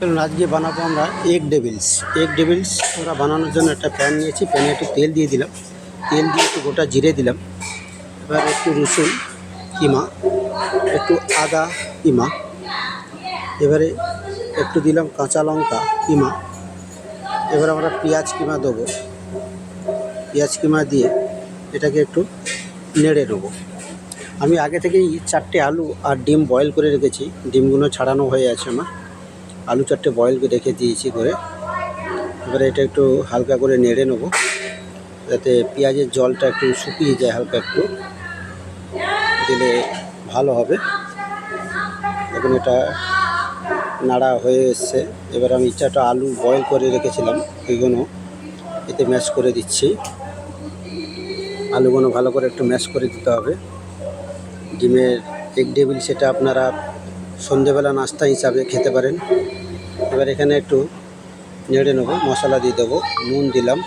আজকে বানাবো আমরা এগ ডেভিলস এগ ডেভিলস আমরা বানানোর জন্য একটা প্যান নিয়েছি প্যানে একটু তেল দিয়ে দিলাম। তেল দিয়ে একটু গোটা জিরে দিলাম। এবার একটু রসুন, কিমা, একটু আদা, কিমা। এবারে একটু দিলাম কাঁচা লঙ্কা, কিমা। এবার আমরা পেঁয়াজ, কিমা দেবো। পেঁয়াজ, কিমা দিয়ে এটাকে একটু নেড়ে নেব আমি আগে থেকেই চারটে আলু আর ডিম বয়েল করে রেখেছি। ডিমগুলো ছাড়ানো হয়ে আছে আমার। আলু চারটে বয়েল রেখে দিয়েছি করে। এবারে এটা একটু হালকা করে নেড়ে নেব। যাতে পেঁয়াজের জলটা একটু শুকিয়ে যায় হালকা একটু। দিলে ভালো হবে। এখন এটা নাড়া হয়ে এসছে। এবার আমি চারটা আলু বয়েল করে রেখেছিলাম এইগুলো এতে ম্যাশ করে দিচ্ছি। আলুগুলো ভালো করে একটু ম্যাশ করে দিতে হবে। ডিমের এগ ডেবিল সেটা আপনারা সন্ধেবেলা নাস্তা হিসাবে খেতে পারেন। এবার এখানে একটু নেড়ে নেব, মশলা দিয়ে দেবো, নুন দিলাম।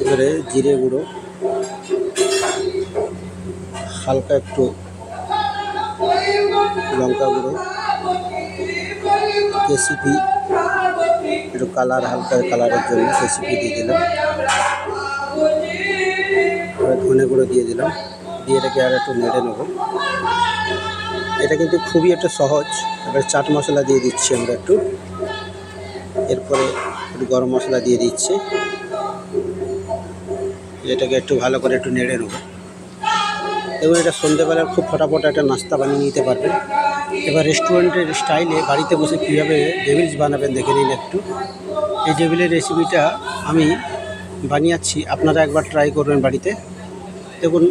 এবারে জিরে গুঁড়ো, হালকা একটু লঙ্কা গুঁড়ো রেসিপি একটু কালার হালকা কালারের জন্য রেসিপি দিয়ে দিলাম। ধনে গুঁড়ো দিয়ে দিলাম। দিয়ে এটাকে আর একটু নেড়ে নেব। এটা কিন্তু খুবই একটা সহজ। এবার চাট মশলা দিয়ে দিচ্ছি আমরা একটু। এরপরে একটু গরম মশলা দিয়ে দিচ্ছি। এটাকে একটু ভালো করে একটু নেড়ে নেব। এবং এটা সন্ধ্যেবেলা খুব ফটাফট একটা নাস্তা বানিয়ে নিতে পারবেন এবার রেস্টুরেন্টের স্টাইলে বাড়িতে বসে কীভাবে ডেভিলস বানাবেন দেখে নিন একটু। এই টেবিলের রেসিপিটা আমি বানিয়েছি। আপনারা একবার ট্রাই করবেন বাড়িতে। দেখুন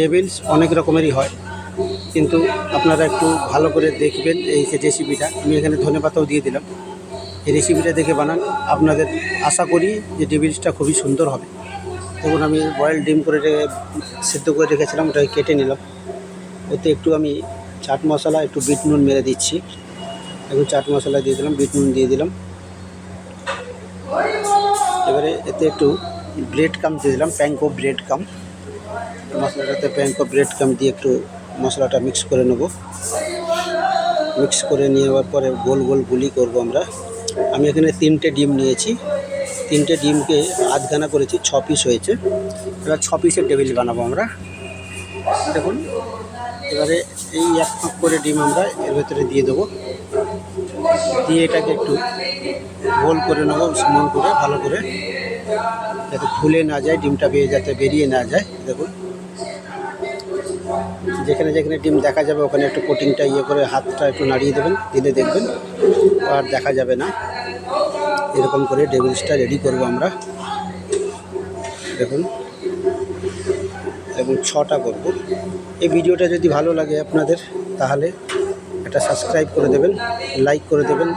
ডেভিলস অনেক রকমেরই হয়। কিন্তু আপনারা একটু ভালো করে দেখবেন এই রেসিপিটা আমি এখানে ধনেপাতাও দিয়ে দিলাম। এই রেসিপিটা দেখে বানান। আপনাদের আশা করি যে ডেভিলসটা খুবই সুন্দর হবে। দেখুন, আমি বয়েল ডিম করে সিদ্ধ করে রেখেছিলাম, ওটাকে কেটে নিলাম। ওতে একটু আমি চাট মশলা, একটু বিট নুন মেরে দিচ্ছি। এখন চাট মশলা দিয়ে দিলাম, বিট নুন দিয়ে দিলাম। এবারে এতে একটু ব্রেড কাম দিয়ে দিলাম প্যাঙ্কো ব্রেড কাম মশলাটাতে প্যাঙ্কো ব্রেড কাম দিয়ে একটু মশলাটা মিক্স করে নেব। মিক্স করে নেওয়ার পরে গোল গোল গুলি করব আমরা। আমি এখানে তিনটে ডিম নিয়েছি। তিনটে ডিমকে আধখানা করেছি, ছ পিস হয়েছে। এবার ছ পিসের টেবিল বানাবো আমরা। দেখুন, এবারে এই এক ফাঁক করে ডিম আমরা এর ভেতরে দিয়ে দেবো। দিয়ে এটাকে একটু গোল করে নেব সমান করে, ভালো করে। যাতে খুলে না যায়, ডিমটা বেরিয়ে যাতে বেরিয়ে না যায়, দেখুন। যেখানে যেখানে ডিম দেখা যাবে, ওখানে একটু কোটিংটা ইয়ে করে হাতটা একটু নাড়িয়ে দেবেন দিলে দেখবেন, আর দেখা যাবে না। এরকম করে ডেভিলসটা রেডি করব আমরা। দেখুন। এবং ছটা করব। এই ভিডিওটা যদি ভালো লাগে আপনাদের, তাহলে একটা সাবস্ক্রাইব করে দেবেন লাইক করে দেবেন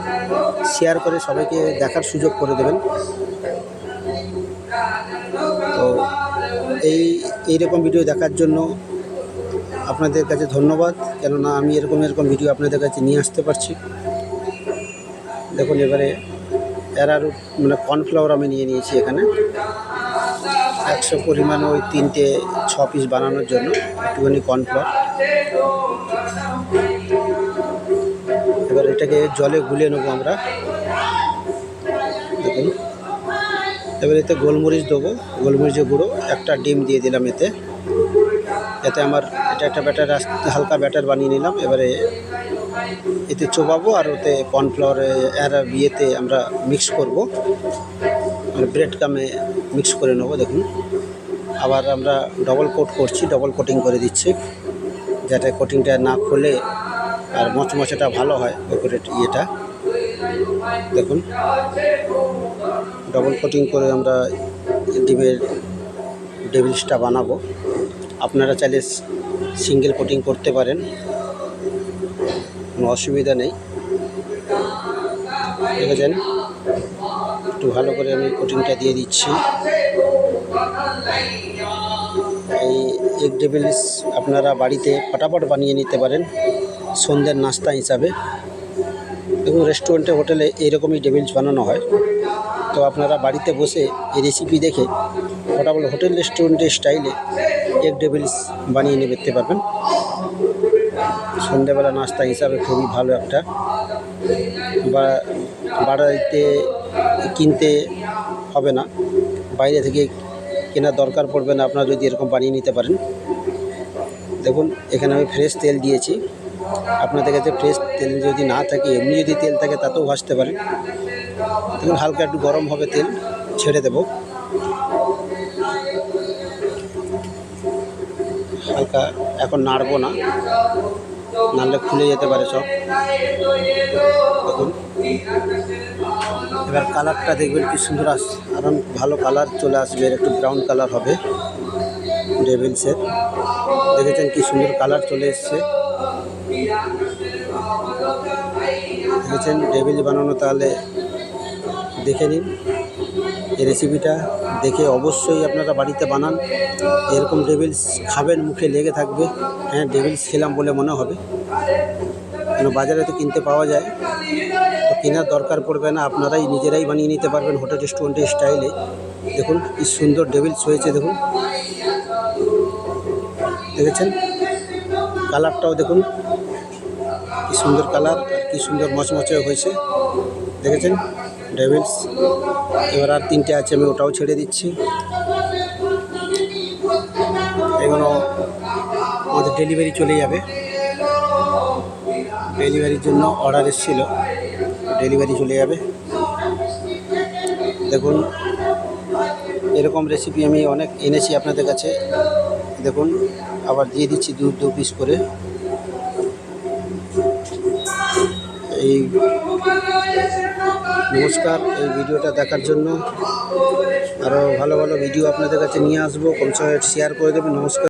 শেয়ার করে সবাইকে দেখার সুযোগ করে দেবেন। এই, এইরকম ভিডিও দেখার জন্য আপনাদের কাছে ধন্যবাদ। কেননা আমি এরকম এরকম ভিডিও আপনাদের কাছে নিয়ে আসতে পারছি। দেখুন, এবারে এরার মানে কর্নফ্লাওয়ার আমি নিয়ে নিয়েছি এখানে। একশো পরিমাণ ওই তিনটে ছ পিস বানানোর জন্য একটুখানি কর্নফ্লাওয়ার এবার এটাকে জলে গুলিয়ে নেব আমরা। এবার এতে গোলমরিচ দেবো গোলমরিচের গুঁড়ো, একটা ডিম দিয়ে দিলাম এতে। এতে আমার এটা একটা ব্যাটার হালকা ব্যাটার বানিয়ে নিলাম, এবারে এতে চোবাবো আর ওতে কর্নফ্লাওয়ারে এর বিয়েতে আমরা মিক্স করব। মানে ব্রেড কামে মিক্স করে নেব, দেখুন। আবার আমরা ডবল কোট করছি ডবল কোটিং করে দিচ্ছি, যাতে কোটিংটা না খুলে আর মচমচেটা ভালো হয় ওপরে ইয়েটা। দেখুন। ডবল কোটিং করে আমরা ডিমের ডেভিলসটা বানাবো। আপনারা চাইলে সিঙ্গেল কোটিং করতে পারেন। কোনো অসুবিধা নেই। দেখেছেন? একটু ভালো করে আমি কোটিংটা দিয়ে দিচ্ছি। এই এগ ডেভিলস আপনারা বাড়িতে ফটাফট বানিয়ে নিতে পারেন সন্ধ্যের নাস্তা হিসাবে। এবং রেস্টুরেন্টে হোটেলে এইরকমই ডেভিলস বানানো হয়। তো আপনারা বাড়িতে বসে এই রেসিপি দেখে ওটা ফটাফট হোটেল রেস্টুরেন্টের স্টাইলে এগ ডেভিলস বানিয়ে নিয়ে দেখতে পারবেন। সন্ধ্যেবেলা নাস্তা হিসাবে খুবই ভালো একটা। বা বাড়িতে কিনতে হবে না। বাইরে থেকে কেনার দরকার পড়বে না, আপনারা যদি এরকম বানিয়ে নিতে পারেন। দেখুন, এখানে আমি ফ্রেশ তেল দিয়েছি। আপনাদের কাছে ফ্রেশ তেল যদি না থাকে, এমনি যদি তেল থাকে, তাতেও ভাজতে পারেন। দেখুন হালকা একটু গরম হবে তেল, ছেড়ে দেব। হালকা এখন নাড়বো না, নাড়লে খুলে যেতে পারে সব। দেখুন, এবার কালারটা দেখবেন কি সুন্দর আস, কারণ ভালো কালার চলে আসবে একটু ব্রাউন কালার হবে ডেভিলসের দেখেছেন কি সুন্দর কালার চলে এসছে। দেখেছেন ডেভিল বানানো তাহলে দেখে নিন। এই রেসিপিটা দেখে অবশ্যই আপনারা বাড়িতে বানান। এরকম ডেভিলস খাবেন, মুখে লেগে থাকবে। হ্যাঁ ডেভিলস খেলাম বলে মনে হবে। কেন, বাজারে তো কিনতে পাওয়া যায়। তো কেনার দরকার পড়বে না, আপনারাই নিজেরাই বানিয়ে নিতে পারবেন হোটেল রেস্টুরেন্টের স্টাইলে দেখুন, কি সুন্দর ডেভিলস হয়েছে, দেখুন। দেখেছেন? কালারটাও দেখুন। কি সুন্দর কালার কি সুন্দর মচমচে হয়েছে। দেখেছেন? ডেভিলস এবার আর তিনটে আছে, আমি ওটাও ছেড়ে দিচ্ছি। এগুলো আমাদের ডেলিভারি চলে যাবে। ডেলিভারির জন্য অর্ডার এসেছিল। ডেলিভারি চলে যাবে। দেখুন, এরকম রেসিপি আমি অনেক এনেছি আপনাদের কাছে। দেখুন, আবার দিয়ে দিচ্ছি দু দু পিস করে। এই নমস্কার, এই ভিডিওটা দেখার জন্য। আরও ভালো ভালো ভিডিও আপনাদের কাছে নিয়ে আসব। কমসে শেয়ার করে দেবেন। নমস্কার।